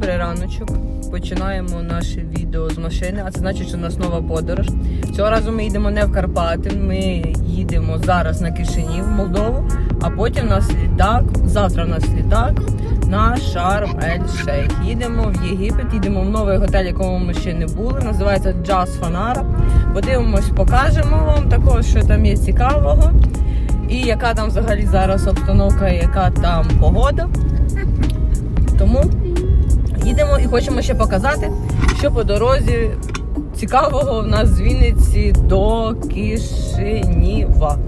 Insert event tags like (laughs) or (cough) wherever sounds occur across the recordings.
Добрий раночок. Починаємо наше відео з машини, а це значить, що у нас нова подорож. Цього разу ми їдемо не в Карпати, ми їдемо зараз на Кишинів, в Молдову, а потім у нас літак. Завтра у нас літак на Шарм Ель Шейх. Їдемо в Єгипет, їдемо в новий готель, якому ми ще не були. Називається Джаз Фанара. Подивимось, покажемо вам також, що там є цікавого. І яка там взагалі зараз обстановка, яка там погода. Тому їдемо і хочемо ще показати, що по дорозі цікавого в нас з Вінниці до Кишиніва.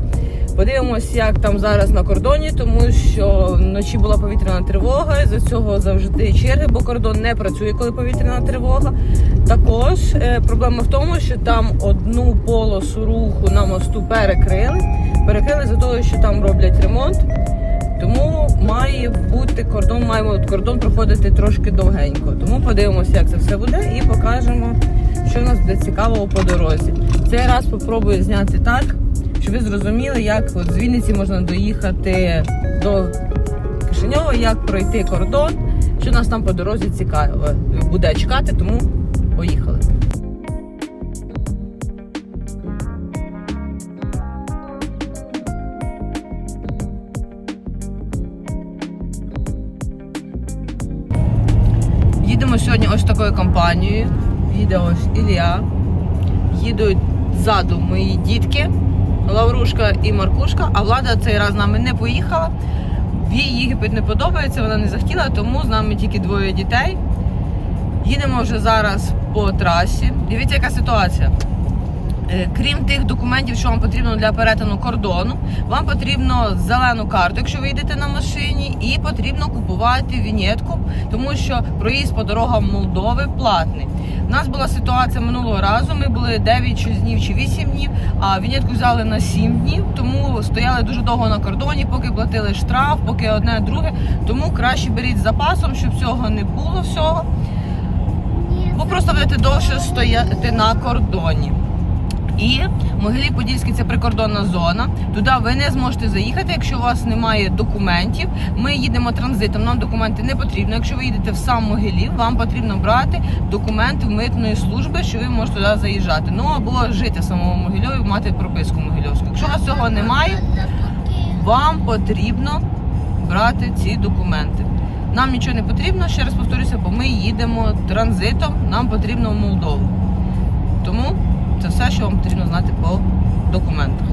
Подивимось, як там зараз на кордоні, тому що вночі була повітряна тривога. За цього завжди черги, бо кордон не працює, коли повітряна тривога. Також е, проблема в тому, що там одну полосу руху на мосту перекрили. Перекрили за того, що там роблять ремонт. Тому має бути кордон, маємо кордон проходити трошки довгенько. Тому подивимося, як це все буде, і покажемо, що нас буде цікавого по дорозі. Цей раз спробую зняти так, щоб ви зрозуміли, як от з Вінниці можна доїхати до Кишиньова, як пройти кордон, що нас там по дорозі цікаво буде чекати, тому поїхали. Компанією. Їде ось Ілля. Їдуть ззаду мої дітки, Лаврушка і Маркушка, а влада цей раз з нами не поїхала. Їй Єгипет не подобається, вона не захотіла, тому з нами тільки двоє дітей. Їдемо вже зараз по трасі. Дивіться, яка ситуація. Е, Крім тих документів, що вам потрібно для перетину кордону, вам потрібно зелену карту, якщо ви їдете на машині, і потрібно купувати вінєтку, тому що проїзд по дорогам Молдови платний. У нас була ситуація минулого разу. Ми були 9 чи днів чи 8 днів, а вінєтку взяли на 7 днів, тому стояли дуже довго на кордоні, поки платили штраф, поки одне друге. Тому краще беріть з запасом, щоб цього не було всього. Бо просто будете довше стояти на кордоні. І Могилів Подільський це прикордонна зона. Туди ви не зможете заїхати, якщо у вас немає документів. Ми їдемо транзитом. Нам документи не потрібно. Якщо ви їдете в сам Могилів, вам потрібно брати документи в митної служби, що ви можете туди заїжджати. Ну або жити в самому Могильові, мати прописку Могильовську. Якщо у вас цього немає, вам потрібно брати ці документи. Нам нічого не потрібно, ще раз повторюся, бо ми їдемо транзитом, нам потрібно в Молдову. Тому це все, що вам потрібно знати по документах.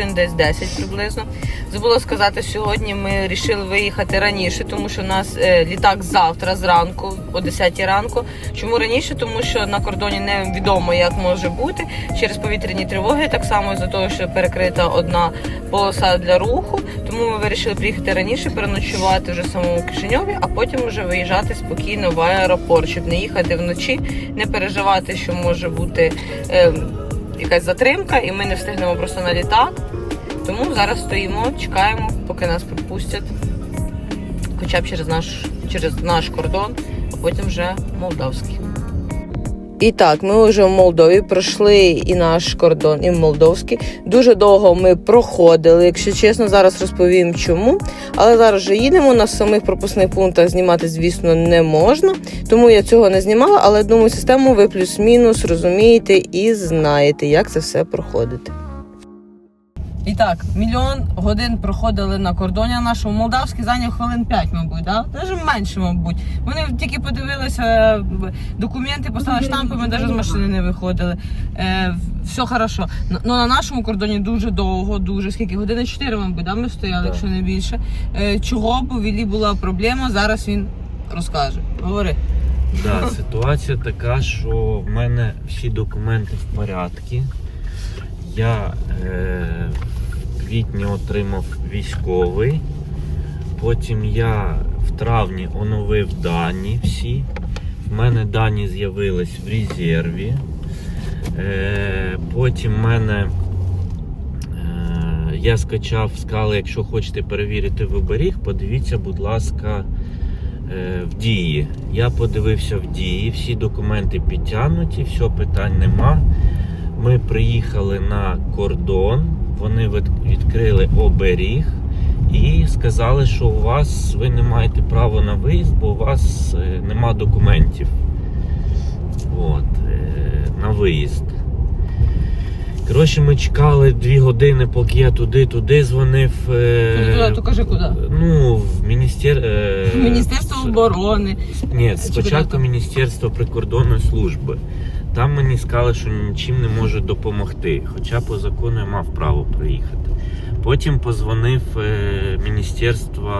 Машин десь 10 приблизно. Забула сказати, сьогодні ми вирішили виїхати раніше, тому що у нас е, літак завтра зранку, о 10 ранку. Чому раніше? Тому що на кордоні невідомо, як може бути через повітряні тривоги, так само із-за того, що перекрита одна полоса для руху. Тому ми вирішили приїхати раніше, переночувати вже самому Кишиньові, а потім вже виїжджати спокійно в аеропорт, щоб не їхати вночі, не переживати, що може бути. Е, якась затримка, і ми не встигнемо просто на літак. Тому зараз стоїмо, чекаємо, поки нас пропустять. Хоча б через наш, через наш кордон, а потім вже молдавський. І так, ми вже в Молдові пройшли і наш кордон, і молдовський. Дуже довго ми проходили, якщо чесно, зараз розповім чому. Але зараз вже їдемо. На самих пропускних пунктах знімати, звісно, не можна. Тому я цього не знімала, але думаю, систему ви плюс-мінус розумієте і знаєте, як це все проходити. І так, мільйон годин проходили на кордоні нашому. Молдавський зайняв хвилин 5, мабуть, да? навіть менше, мабуть. Вони тільки подивилися е, документи, поставили штампи, ми навіть з машини не виходили. Е, все хорошо. Ну на нашому кордоні дуже довго, дуже скільки години 4, мабуть, да? ми стояли, Так. якщо не більше. Е, чого б у Віллі була проблема? Зараз він розкаже. Говори. Да, ситуація така, що в мене всі документи в порядку. Я е, в квітні отримав військовий. Потім я в травні оновив дані всі. В мене дані з'явились в резерві. Е, потім в мене е, я скачав, сказали, якщо хочете перевірити в оберіг, подивіться, будь ласка, е, в дії. Я подивився в дії, всі документи підтягнуті, все, питань нема. Ми приїхали на кордон, вони відкрили оберіг і сказали, що у вас ви не маєте права на виїзд, бо у вас е, нема документів. От, е, на виїзд. Коротше, ми чекали дві години, поки я туди-туди дзвонив. е, туди? То кажи, куди? Ну, в міністер... е, Міністерство оборони. Ні, спочатку? Міністерство прикордонної служби. Там мені сказали, що нічим не можуть допомогти, хоча по закону я мав право приїхати. Потім позвонив е, Міністерство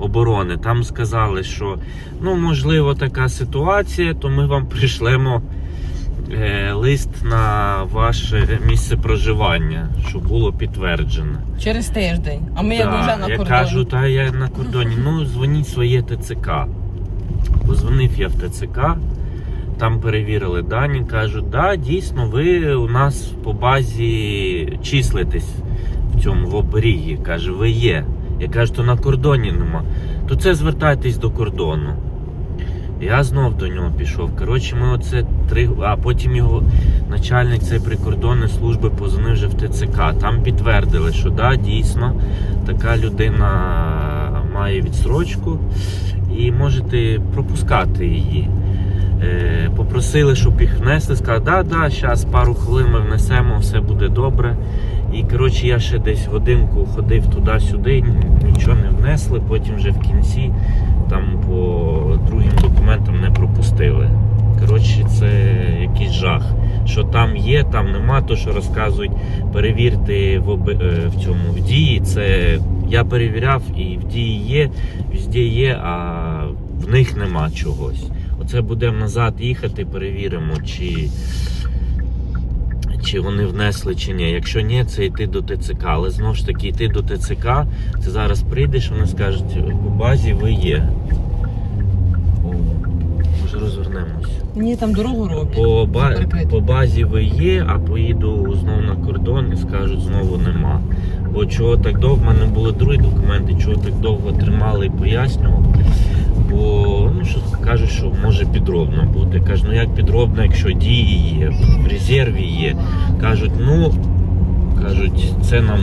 оборони. Там сказали, що ну, можливо така ситуація, то ми вам (laughs) прийшлемо лист на ваше місце проживання, щоб було підтверджено. Через тиждень. А ми як Да, вже на я кордоні. кажу, та я на кордоні. Ну, дзвоніть своє ТЦК. Позвонив я в ТЦК, там перевірили дані, кажуть, да, дійсно, ви у нас по базі числитесь в цьому в оберігі. Каже, ви є. Я кажу, то на кордоні нема. То це звертайтесь до кордону. Я знов до нього пішов. Коротше, ми оце три. А потім його начальник цієї прикордонної служби позвонив вже в ТЦК. Там підтвердили, що да, дійсно така людина має відсрочку і можете пропускати її. Е, Попросили, щоб їх внесли. Сказали, да, да, зараз пару хвилин ми внесемо, все буде добре. І коротше, я ще десь годинку ходив туди-сюди, нічого не внесли. Потім вже в кінці там по другим документам не пропустили. Коротше, це якийсь жах. Що там є, там нема, то що розказують, перевірте в, об... е, в цьому в дії. Це я перевіряв і в дії є, везде є, а в них нема чогось. Оце будемо назад їхати, перевіримо, чи, чи вони внесли чи ні. Якщо ні, це йти до ТЦК. Але знову ж таки, йти до ТЦК, це зараз прийдеш, вони скажуть, у базі ви є. О, може розвернемось. Ні, там дорогу роблять. По, ба... По базі ви є, а поїду знову на кордон і скажуть, знову нема. Бо чого так довго, в мене були другі документи, чого так довго тримали і пояснював. Бо ну, що кажуть, що може підробно бути. Кажуть, ну як підробно, якщо дії є, в резерві є. Кажуть, ну кажуть, це нам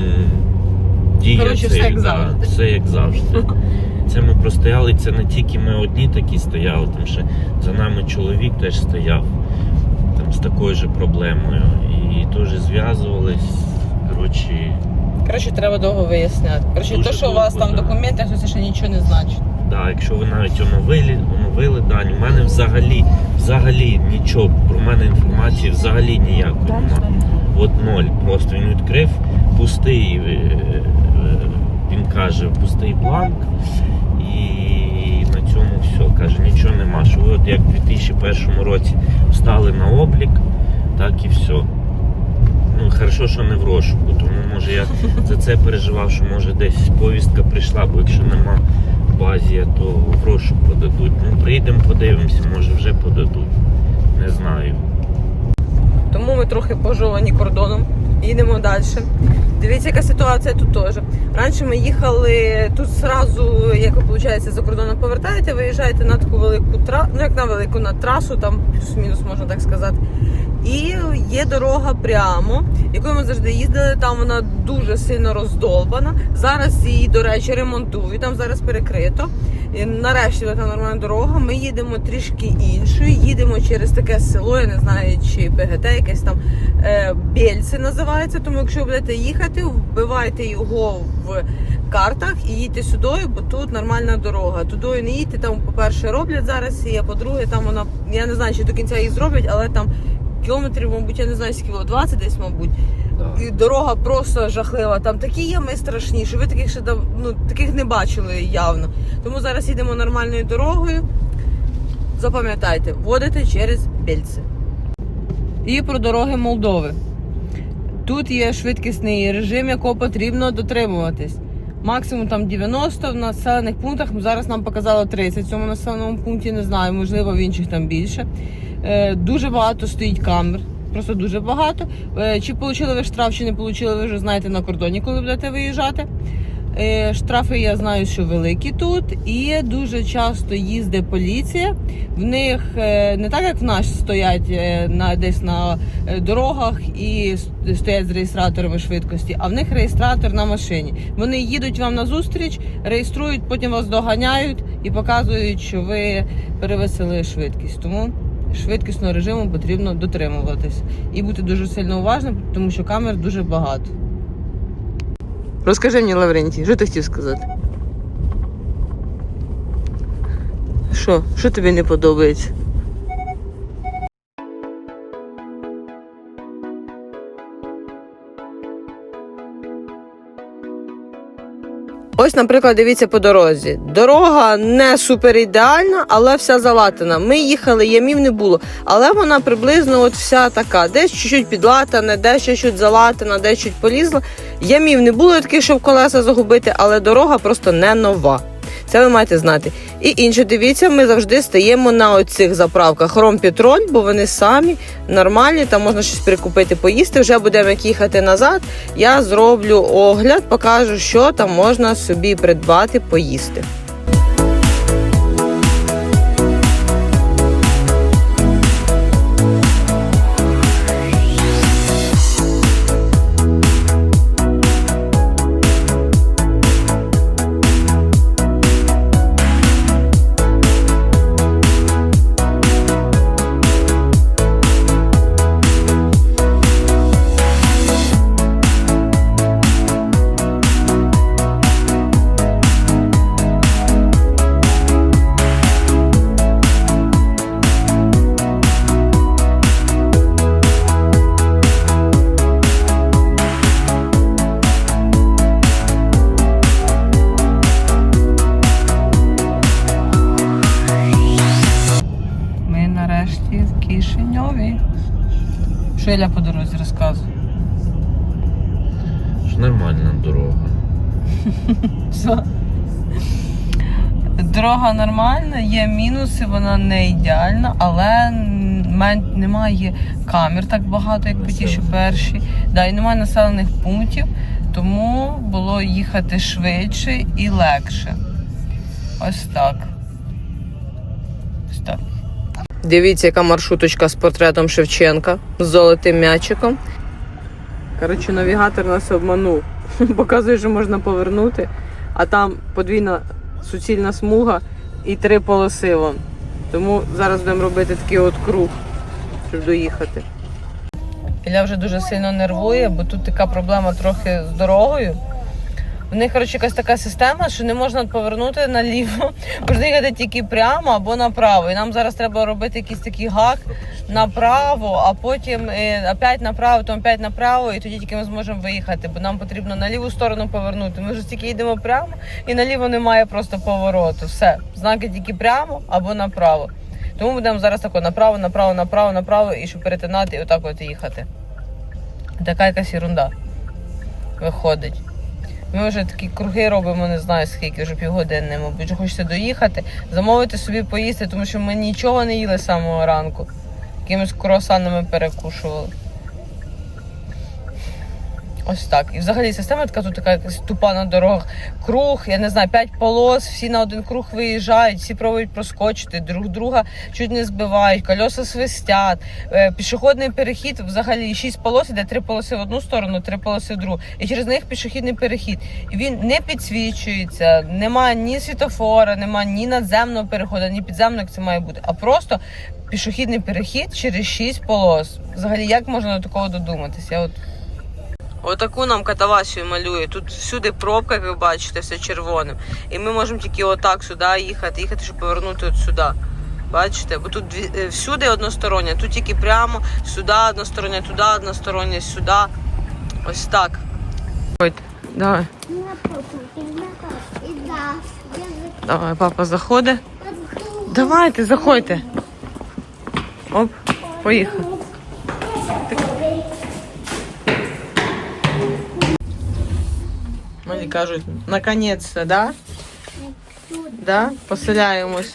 дія, Коротше, це все як да, все як завжди. (laughs) Це ми простояли, це не тільки ми одні такі стояли, там ще за нами чоловік теж стояв там, з такою же проблемою. І теж зв'язувались. Коротше, Коротше, треба довго виясняти. Коротше, Дуже то, що у довго, вас там да. документи, це ще нічого не значить. Да, якщо ви навіть оновили, оновили дані, у мене взагалі, взагалі нічого, про мене інформації взагалі ніякої немає. От ноль. Просто він відкрив пустий, е, е, він каже, пустий бланк. І на цьому все. Каже, нічого нема. Що ви от як в 2001 році встали на облік, так і все. Ну, хорошо, що не в розшуку, тому може я за це переживав, що може десь повістка прийшла, бо якщо нема в базі, то в розшук подадуть. Ну, приїдемо, подивимося, може вже подадуть. Не знаю. Тому ми трохи пожовані кордоном. Їдемо далі. Дивіться, яка ситуація тут теж. Раніше ми їхали тут зразу, як виходить, за кордоном повертаєте, виїжджаєте на таку велику трасу, ну як на велику на трасу, там плюс-мінус можна так сказати. І є дорога прямо, якою ми завжди їздили. Там вона дуже сильно роздолбана. Зараз її, до речі, ремонтують. Там зараз перекрито. І нарешті така нормальна дорога. Ми їдемо трішки іншою. Їдемо через таке село, я не знаю, чи БГТ, якесь там е, Бєльце називається. Тому якщо будете їхати, вбивайте його в картах і їдьте сюди, бо тут нормальна дорога. Туди не їдьте, там, по-перше, роблять зараз, і по-друге, там вона, я не знаю, чи до кінця її зроблять, але там кілометрів, мабуть, я не знаю, скільки було, 20 десь, мабуть. І дорога просто жахлива. Там такі ями страшні, що ви таких ще дав- ну, таких не бачили явно. Тому зараз їдемо нормальною дорогою. Запам'ятайте, водите через Бельце. І про дороги Молдови. Тут є швидкісний режим, якого потрібно дотримуватись. Максимум там 90 в населених пунктах. Зараз нам показало 30 в цьому населеному пункті. Не знаю, можливо, в інших там більше. Е, дуже багато стоїть камер. Просто дуже багато. Е, чи отримали ви штраф, чи не отримали, ви вже знаєте на кордоні, коли будете виїжджати. Е, Штрафи я знаю, що великі тут, і дуже часто їздить поліція. В них не так, як в нас стоять на десь на дорогах і стоять з реєстраторами швидкості, а в них реєстратор на машині. Вони їдуть вам на зустріч, реєструють, потім вас доганяють і показують, що ви перевисили швидкість. Тому швидкісного режиму потрібно дотримуватись і бути дуже сильно уважним, тому що камер дуже багато. Розкажи мені, Лаврентій, що ти хотів сказати? Що? Що тобі не подобається? Ось, наприклад, дивіться по дорозі. Дорога не супер ідеальна, але вся залатана. Ми їхали, ямів не було, але вона приблизно от вся така. Десь чуть-чуть підлатана, десь чуть-чуть залатана, десь чуть полізла. Ямів не було таких, щоб колеса загубити, але дорога просто не нова. Це ви маєте знати. І інше, дивіться, ми завжди стаємо на оцих заправках Ромпетроль, бо вони самі нормальні, там можна щось прикупити, поїсти. Вже будемо як їхати назад. Я зроблю огляд, покажу, що там можна собі придбати, поїсти. Що по дорозі розказує? Ж нормальна дорога. Що? Дорога нормальна, є мінуси, вона не ідеальна, але немає камер так багато, як по ті, що перші. Да, і немає населених пунктів, тому було їхати швидше і легше. Ось так. Дивіться, яка маршруточка з портретом Шевченка з золотим м'ячиком. Коротше, навігатор нас обманув. (laughs) Показує, що можна повернути, а там подвійна суцільна смуга і три полоси вон. Тому зараз будемо робити такий от круг, щоб доїхати. Ілля вже дуже сильно нервує, бо тут така проблема трохи з дорогою. В них, коротше, якась така система, що не можна повернути наліво. (laughs) Можна їхати тільки прямо або направо. І нам зараз треба робити якийсь такий гак направо, а потім е, опять направо, потім опять направо, і тоді тільки ми зможемо виїхати, бо нам потрібно на ліву сторону повернути. Ми вже тільки йдемо прямо, і наліво немає просто повороту. Все, знаки тільки прямо або направо. Тому будемо зараз тако направо, направо, направо, направо, і щоб перетинати і отак от їхати. Така якась ерунда виходить. Ми вже такі круги робимо, не знаю скільки, вже півгодини, мабуть, хочеться доїхати, замовити собі поїсти, тому що ми нічого не їли з самого ранку. Якимись круасанами перекушували. Ось так. І взагалі система така тут така якась тупа на дорогах. Круг, я не знаю, п'ять полос, всі на один круг виїжджають, всі пробують проскочити, друг друга чуть не збивають, кольоса свистять. Е, Пішохідний перехід взагалі шість полос, іде три полоси в одну сторону, три полоси в другу. І через них пішохідний перехід. І він не підсвічується, немає ні світофора, немає ні надземного переходу, ні підземного, як це має бути. А просто пішохідний перехід через шість полос. Взагалі, як можна до такого додуматися? От Отаку нам катавасію малює. Тут всюди пробка, як ви бачите, все червоним. І ми можемо тільки отак сюди їхати, їхати, щоб повернути от сюди. Бачите? Бо тут е, всюди одностороння, тут тільки прямо сюди одностороння, туди одностороння, сюди. Ось так. Давай. Давай, папа заходить. Давайте, заходьте. Оп, поїхали. Мені кажуть, наконець-то, да? Да? Поселяємось.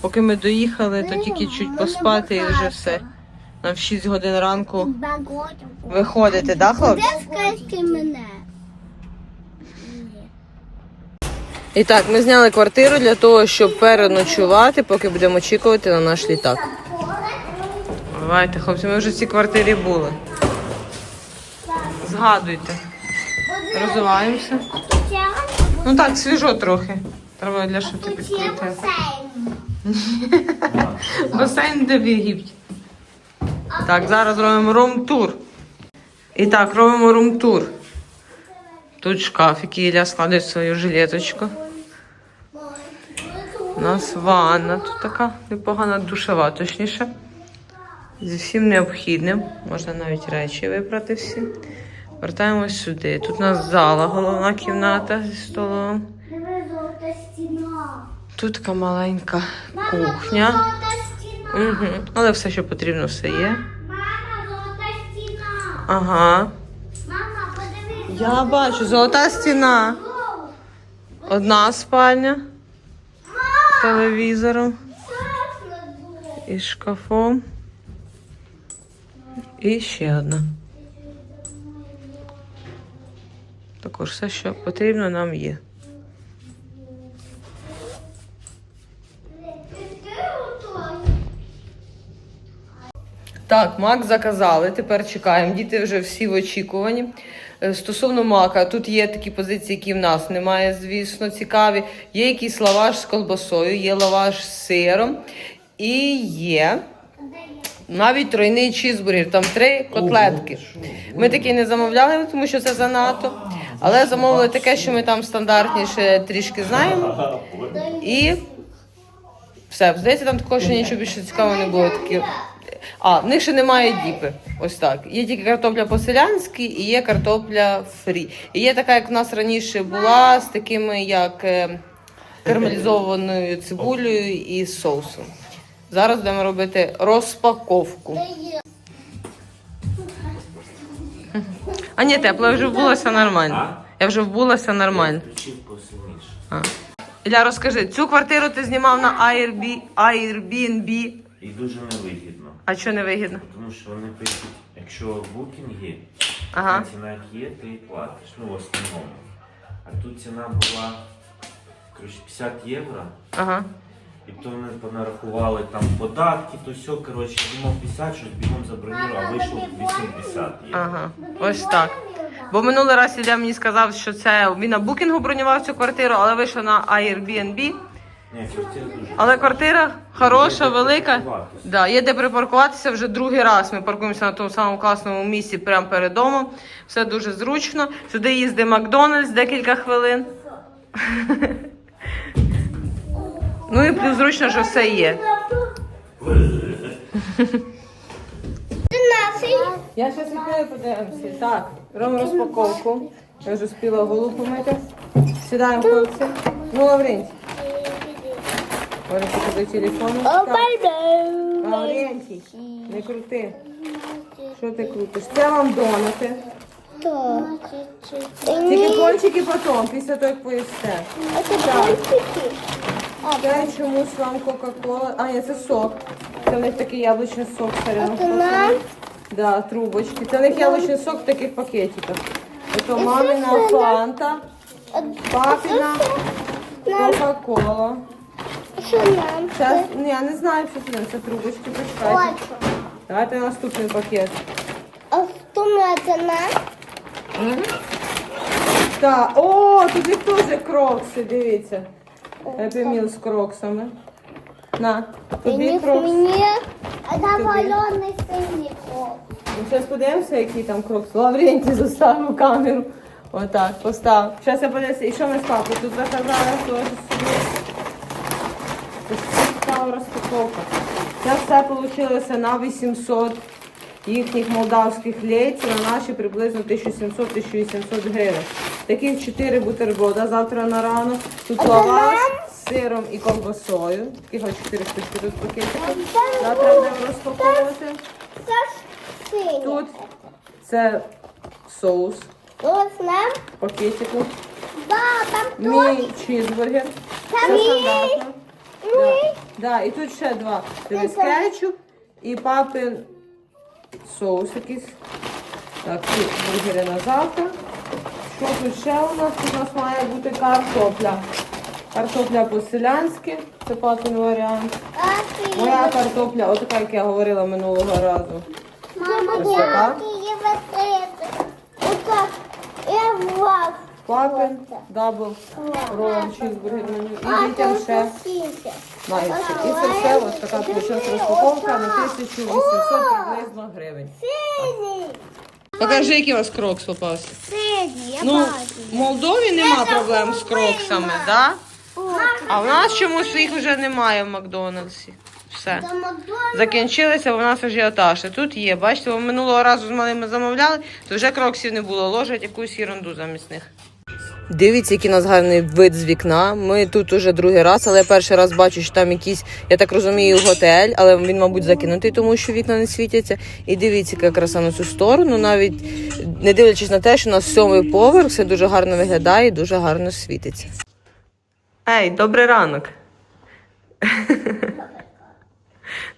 Поки ми доїхали, то тільки чуть поспати і вже все. Нам в 6 годин ранку виходите, да, хлопці? Мене. І так, ми зняли квартиру для того, щоб переночувати, поки будемо очікувати на наш літак. Давайте, хлопці, ми вже в цій квартирі були. Згадуйте. Розвиваємося. Ну так, свіжо трохи. Треба для щоб ти підкрутив. Басейн де в Єгипті. Так, зараз робимо рум-тур. І так, робимо рум-тур. Тут шкаф, який Ілля складає в свою жилеточку. У нас ванна тут така непогана душева, точніше. Зі всім необхідним. Можна навіть речі вибрати всі. Вертаємось сюди. Тут у нас зала, головна кімната зі столом. Тут така маленька кухня. Угу. Але все, що потрібно, все є. Ага. Я бачу, золота стіна. Одна спальня телевізором і шкафом. І ще одна. Також все, що потрібно, нам є. Так, мак заказали, тепер чекаємо. Діти вже всі в очікуванні. Е, Стосовно мака, тут є такі позиції, які в нас немає, звісно, цікаві. Є якийсь лаваш з колбасою, є лаваш з сиром і є навіть тройний чізбургер, там три котлетки. Ми такі не замовляли, тому що це занадто. Але замовили таке, що ми там стандартніше трішки знаємо. І все, здається, там такого ще нічого більше цікавого не було. Такі. А, в них ще немає діпи. Ось так. Є тільки картопля по-селянськи і є картопля фрі. І є така, як в нас раніше була, з такими, як е, карамелізованою цибулею і соусом. Зараз будемо робити розпаковку. А ні, тепло, я вже вбулася нормально. Я вже вбулася нормально. Включив посильніше. А. Ілля, розкажи, цю квартиру ти знімав на Airbnb, Airbnb. І дуже невигідно. А що не вигідно? Тому що вони пишуть, якщо букінги, Ага. ціна як є, ти і платиш. Ну, в основному. А тут ціна була коротше, 50 євро. Ага. І то вони понарахували там податки, то все, коротше, думав 50, щось бігом забронював, а вийшло 80 євро. Ага. Ось так. Бо минулий раз Ілля мені сказав, що це він на букінгу бронював цю квартиру, але вийшло на Airbnb. Ні, квартира дуже. Але квартира хороша, Є велика. Да, є де припаркуватися вже другий раз. Ми паркуємося на тому самому класному місці прямо перед домом. Все дуже зручно. Сюди їздить Макдональдс декілька хвилин. (laughs) Ну і плюс зручно, що все є. Я зараз відкрию, подивимося. Так, робимо розпаковку. Я вже спіла голову помити. Сідаємо, хлопці. Ну, Лаврентій. Лаврентій, до телефону. Так. Лаврентій, не крути. Що ти крутиш? Це вам донати. Тільки пончики потім, після того, як поїсте. Це чомусь вам Кока-Кола. А, ні, це сок. Це в них такий яблучний сок. Це? Да, трубочки. Це в них яблучний сок в таких пакетиках. Ото мамина фанта, папіна Кока-Кола. Зараз, ні, я не знаю, що це, це трубочки, почекайте. Давайте наступний пакет. А це нам? Так, о, тут їх теж крокси, дивіться. Happy Meal з кроксами. На, тобі Мені крокс. мені завалений синій крок. Ну, зараз подивимося, який там крокс. Лаврентій заставив камеру. Отак, постав. Зараз я подивлюся. І що ми з папою тут заказали теж собі. Це цікава розпаковка. Це все вийшло на 800 їхніх молдавських лейців, на наші приблизно 1700-1800 гривень. Таких 4 бутерброда завтра на ранок. Тут лаваш з сиром і ковбасою. Таких ось 4 штучки тут пакетиків. Завтра будемо розпаковувати. Тут це соус пакетику. Мій чізбургер. Це стандартно. Да. Да, і тут ще два. Дивись, кетчуп і папин соус якийсь. Так, ці бургери на завтра. Що тут ще у нас? Тут у нас має бути картопля. Картопля по-селянськи, це папин варіант. Моя картопля, отака, як я говорила минулого разу. Мама, Ось така. які витрити. Отак. Я влав. Папин, дабл, ролл, чізбургер меню. І дітям ще Найці. І це все ось така вийшла розпаковка на 1800 приблизно гривень. Синій. Покажи, який у вас крокс попався. Синій, я Ну, в Молдові нема проблем з кроксами, да? А в нас чомусь їх вже немає в Макдональдсі. Все. Закінчилися, у нас ажіотаж. Тут є. Бачите, минулого разу з малими замовляли, то вже кроксів не було. Ложать якусь ерунду замість них. Дивіться, який у нас гарний вид з вікна. Ми тут уже другий раз, але я перший раз бачу, що там якийсь, я так розумію, готель, але він, мабуть, закинутий, тому що вікна не світяться. І дивіться, яка краса на цю сторону. Навіть не дивлячись на те, що у нас сьомий поверх, все дуже гарно виглядає і дуже гарно світиться. Ей, добрий ранок.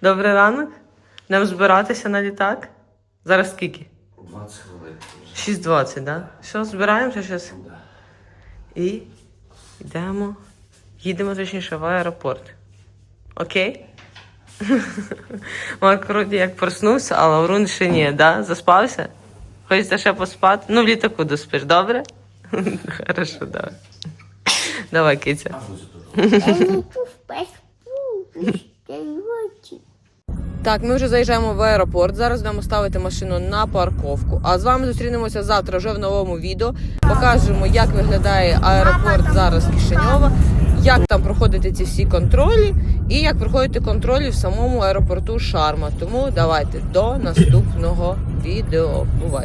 Добрий ранок. Нам збиратися на літак. Зараз скільки? 20 хвилин. 6.20, так? Да? Що, збираємося зараз? І йдемо. Їдемо точніше в аеропорт. Окей? (laughs) Марк вроді як проснувся, а Лаврун ще ні, да? Заспався? Хочеться ще поспати? Ну, в літаку доспиш, добре? (laughs) Хорошо, давай. Давай, киця. Так, ми вже заїжджаємо в аеропорт. Зараз будемо ставити машину на парковку. А з вами зустрінемося завтра вже в новому відео. Покажемо, як виглядає аеропорт зараз Кишиньова, як там проходити ці всі контролі, і як проходити контролі в самому аеропорту Шарма. Тому давайте до наступного відео. Бувайте!